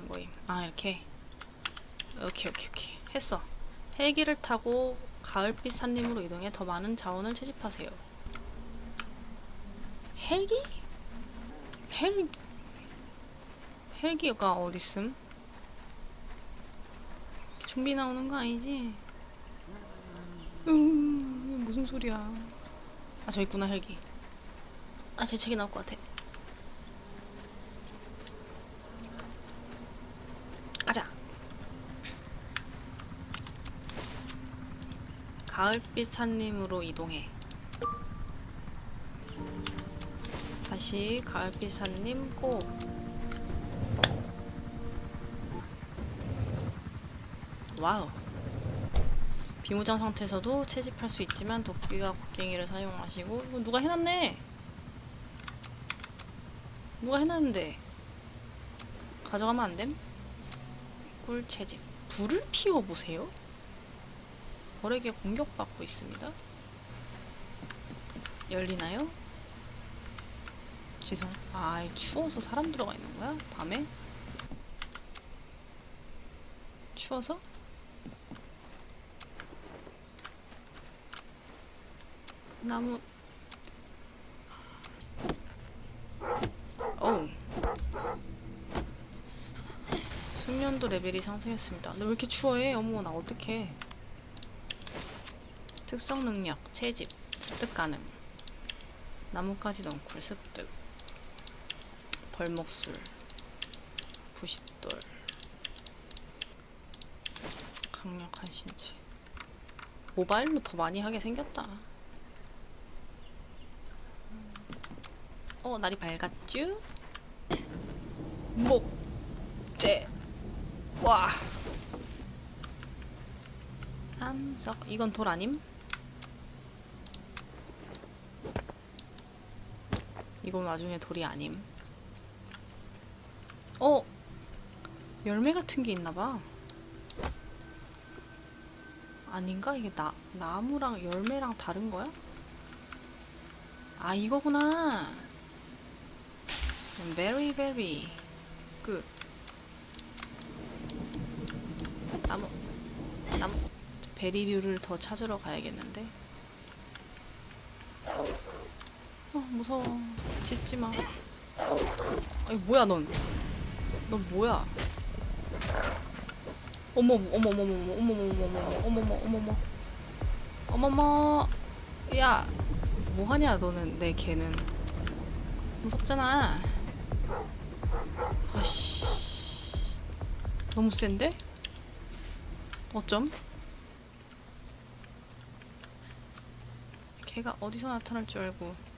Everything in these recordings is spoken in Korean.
모임. 아 이렇게. 오케이 오케이 오케이. 했어. 헬기를 타고 가을빛 산림으로 이동해 더 많은 자원을 채집하세요. 헬기? 헬 헬기가 어딨음? 좀비 나오는 거 아니지? 음, 무슨 소리야? 아, 저 있구나 헬기. 아, 제 책이 나올 것 같아. 가자. 가을빛 산림으로 이동해. 다시 가을빛 산림 고. 와우. 비무장 상태에서도 채집할 수 있지만 도끼와 곡괭이를 사용하시고 이거 누가 해놨네. 누가 해놨는데 가져가면 안 됨? 꿀 채집. 불을 피워보세요. 벌에게 공격받고 있습니다. 열리나요? 지성. 아, 추워서 사람 들어가 있는 거야? 밤에? 추워서? 나무. 어우. 숙련도 레벨이 상승했습니다. 너왜 이렇게 추워해? 어머, 나 어떡해. 특성 능력, 채집, 습득 가능. 나뭇가지 넝쿨, 습득. 벌목술, 부싯돌. 강력한 신체. 모바일로 더 많이 하게 생겼다. 어, 날이 밝았쥬? 목 재. 와. 삼석. 이건 돌 아님? 이건 나중에 돌이 아님. 어. 열매 같은 게 있나 봐. 아닌가? 이게 나 나무랑 열매랑 다른 거야? 아, 이거구나. very very good. 나무 나무 베리류를 더 찾으러 가야겠는데. 어 무서워. 짖지 마. 아니 뭐야 넌? 넌 뭐야? 어머 어머 어머 어머 어머 어머 어머 어머 어머 어머 야 뭐하냐 너는 내 개는 무섭잖아. 아씨 너무 센데? 어쩜? 걔가 어디서 나타날 줄 알고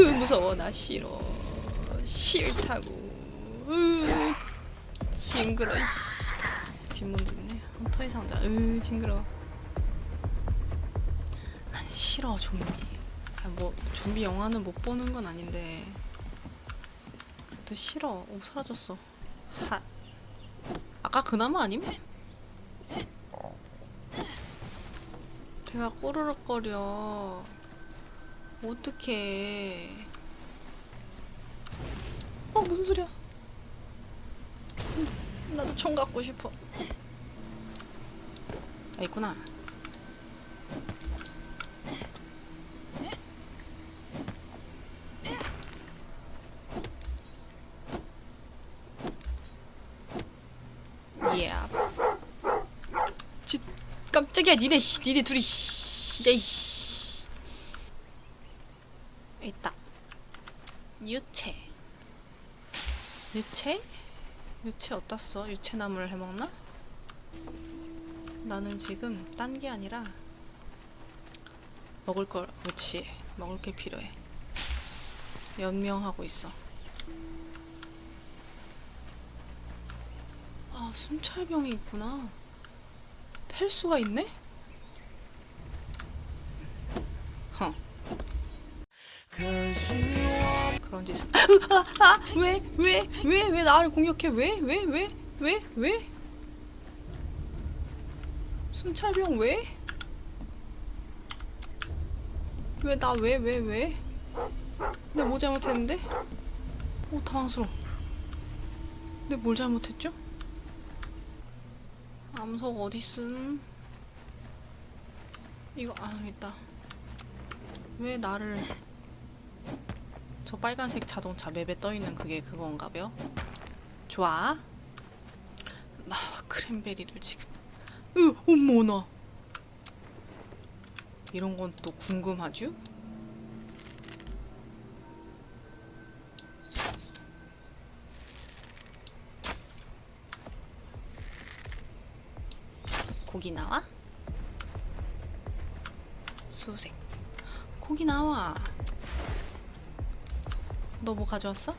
으 무서워. 나 싫어. 싫다고. 으 징그러 씨. 뒷문도 있네. 헌터의 상자. 으 징그러. 난 싫어 좀비. 아뭐 좀비 영화는 못 보는 건 아닌데. 그래도 싫어. 오 사라졌어. 하. 아까 그 나무 아님? 배가 꼬르륵거려 어떡해. 어 무슨 소리야? 나도 총 갖고 싶어. 아 있구나. 예. 지, 깜짝이야. 니네 씨 니네 둘이 씨 야이씨 있다 유채 유채? 유채 어디다 써? 유채나무를 해먹나? 나는 지금 딴 게 아니라 먹을 걸 그렇지 먹을 게 필요해 연명하고 있어 아 순찰병이 있구나 펠수가 있네? 허 그런 짓을 아, 아, 왜? 왜? 왜? 왜 나를 공격해? 왜? 왜? 왜? 왜? 왜? 순찰병 왜? 왜 나 왜 왜 왜? 내가 뭐 잘못했는데? 오 당황스러워. 내가 뭘 잘못했죠? 암석 어딨음? 이거 아 있다. 왜 나를 저 빨간색 자동차 맵에 떠 있는 그게 그건가벼? 좋아. 마와 크랜베리를 지금. 으 어머나. 이런 건 또 궁금하죠? 고기 나와? 수색. 고기 나와. 너 뭐 가져왔어?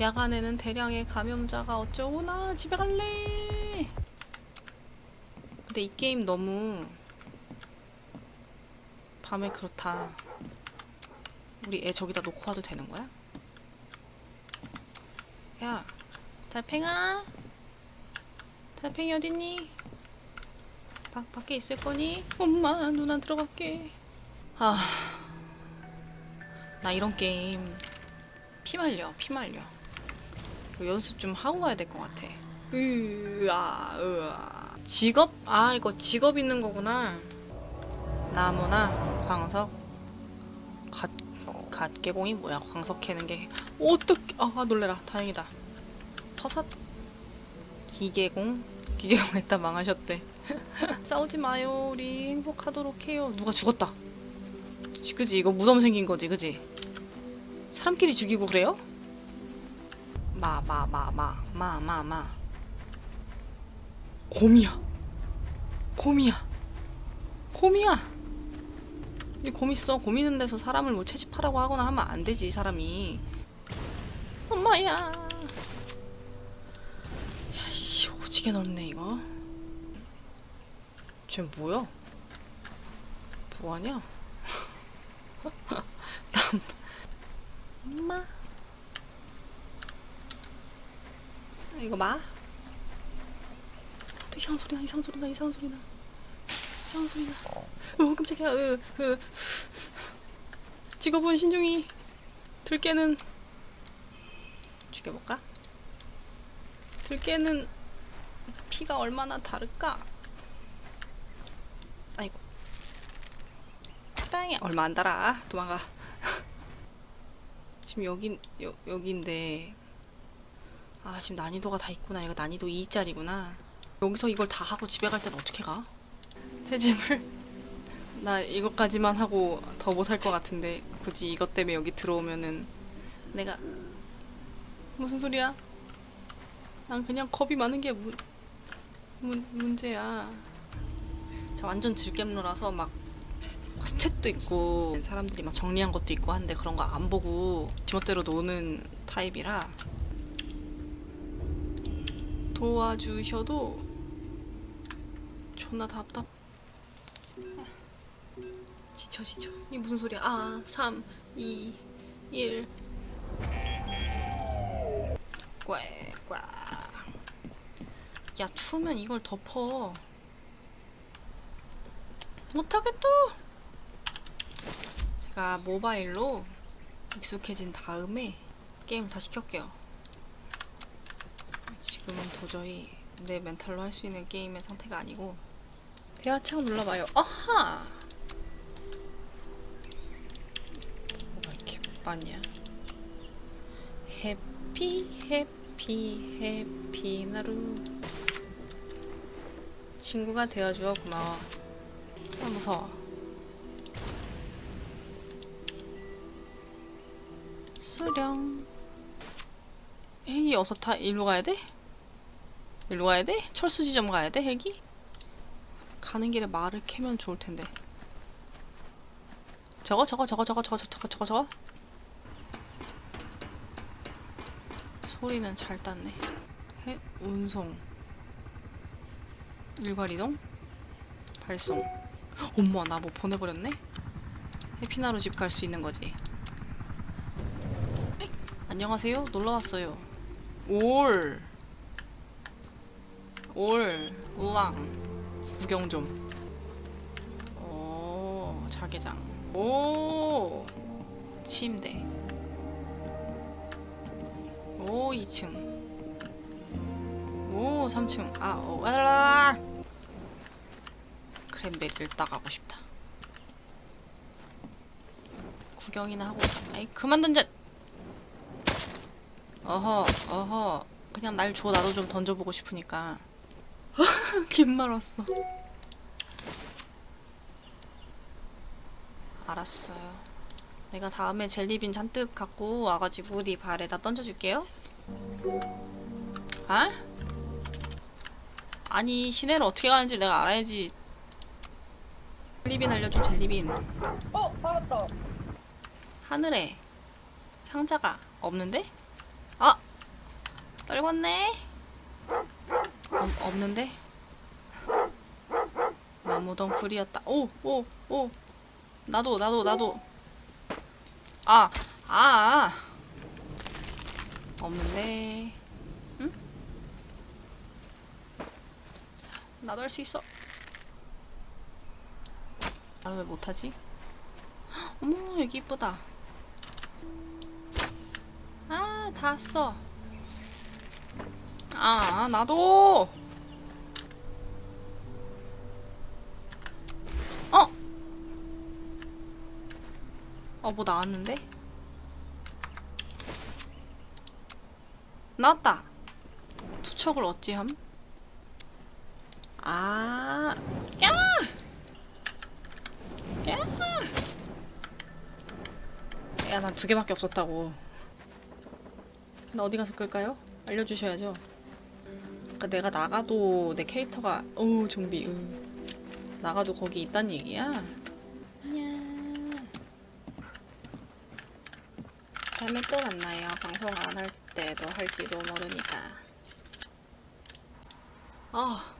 야간에는 대량의 감염자가 어쩌고 나 집에 갈래. 근데 이 게임 너무 밤에 그렇다. 우리 애 저기다 놓고 와도 되는 거야? 야, 달팽아. 달팽이 어딨니? 밖 밖에 있을 거니? 엄마, 누나 들어갈게. 아, 나 이런 게임 피 말려, 피 말려. 연습 좀 하고 가야 될 것 같아. 으아, 으아. 직업? 아, 이거 직업 있는 거구나. 나무나 광석, 갓, 갓개공이 뭐야? 광석 캐는 게 어떻게? 아, 놀래라. 다행이다. 퍼섯, 기계공, 기계공 했다 망하셨대. 싸우지 마요. 우리 행복하도록 해요. 누가 죽었다. 지- 그지? 이거 무덤 생긴 거지, 그지? 사람끼리 죽이고 그래요? 마, 마, 마, 마, 마, 마, 마. 곰이야. 곰이야. 곰이야. 이곰 있어. 곰 있는 데서 사람을 뭐 채집하라고 하거나 하면 안 되지, 사람이. 엄마야. 야, 씨, 오지게 넓네, 이거. 쟤 뭐야? 뭐하냐? 남, 엄마. 이거 마? 또 이상한 소리 나, 이상한 소리 나, 이상한 소리 나. 이상한 소리 나. 어, 깜짝이야. 으, 으. 직업은 신중히. 들깨는 죽여볼까? 들깨는 피가 얼마나 다를까? 아이고. 땅에 얼마 안 달아. 도망가. 지금 여긴 여, 여긴데 아 지금 난이도가 다 있구나. 이거 난이도 2짜리구나. 여기서 이걸 다 하고 집에 갈 때는 어떻게 가? 새집을 나 이것까지만 하고 더 못할 것 같은데 굳이 이것 때문에 여기 들어오면은 내가 무슨 소리야? 난 그냥 겁이 많은 게 문, 문, 문제야. 저 완전 즐겜러라서 막 스탯도 있고 사람들이 막 정리한 것도 있고 한데 그런 거 안 보고 지멋대로 노는 타입이라 도와주셔도 존나 답답. 지쳐 지쳐. 이 무슨 소리야? 아 3, 2, 1 꽝꽝 야 추우면 이걸 덮어. 못하겠다 제가 모바일로 익숙해진 다음에 게임 다시 켤게요. 지금은 도저히 내 멘탈로 할 수 있는 게임의 상태가 아니고 대화창 눌러봐요. 아하! 뭐가 이렇게 많냐? 해피 해피 해피 나루. 친구가 되어주어 고마워. 아 무서워 수령. 헬기 어서 타 일로 가야 돼? 일로 가야 돼? 철수 지점 가야 돼 헬기? 가는 길에 말을 캐면 좋을 텐데. 저거 저거 저거 저거 저거 저거 저거 저거? 소리는 잘 땄네. 해 운송. 일괄 이동? 발송. 엄마 나 뭐 보내버렸네? 해피나루 집 갈 수 있는 거지 안녕하세요. 놀러 왔어요. 올. 올, 우왕, 구경 좀. 오, 자개장. 오. 침대. 오 2층. 오 3층. 아오 알라. 크랜베리를 따가고 싶다. 구경이나 하고 가- 아이 그만 던져 어허 어허. 그냥 날 줘 나도 좀 던져보고 싶으니까. 긴말 왔어. 알았어요. 내가 다음에 젤리빈 잔뜩 갖고 와가지고 네 발에다 던져줄게요. 아? 아니 시내를 어떻게 가는지 내가 알아야지. 젤리빈 알려줘 젤리빈. 어, 받았다. 하늘에 상자가 없는데? 아! 떨궜네? 없, 없는데? 나무 덩굴이었다. 오! 오! 오! 나도, 나도, 나도. 아! 아! 아. 없는데. 응? 나도 할 수 있어. 나는 왜 못하지? 어머, 여기 이쁘다. 아, 다 왔어. 아, 아, 나도. 어? 어, 뭐 나왔는데? 나왔다. 투척을 어찌함? 아, 야! 야! 야, 난 두 개밖에 없었다고. 나 어디 가서 끌까요? 알려주셔야죠. 그러니까 내가 나가도 내 캐릭터가 어우 좀비 으. 나가도 거기 있단 얘기야. 안녕. 다음에 또 만나요. 방송 안 할 때도 할지도 모르니까. 아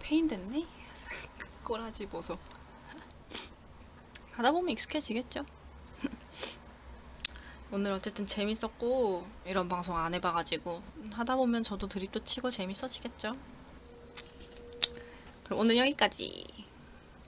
페인 됐네. 꼬라지 보소. 하다 보면 익숙해지겠죠. 오늘 어쨌든 재밌었고 이런 방송 안 해봐가지고 하다 보면 저도 드립도 치고 재밌어지겠죠. 그럼 오늘 여기까지.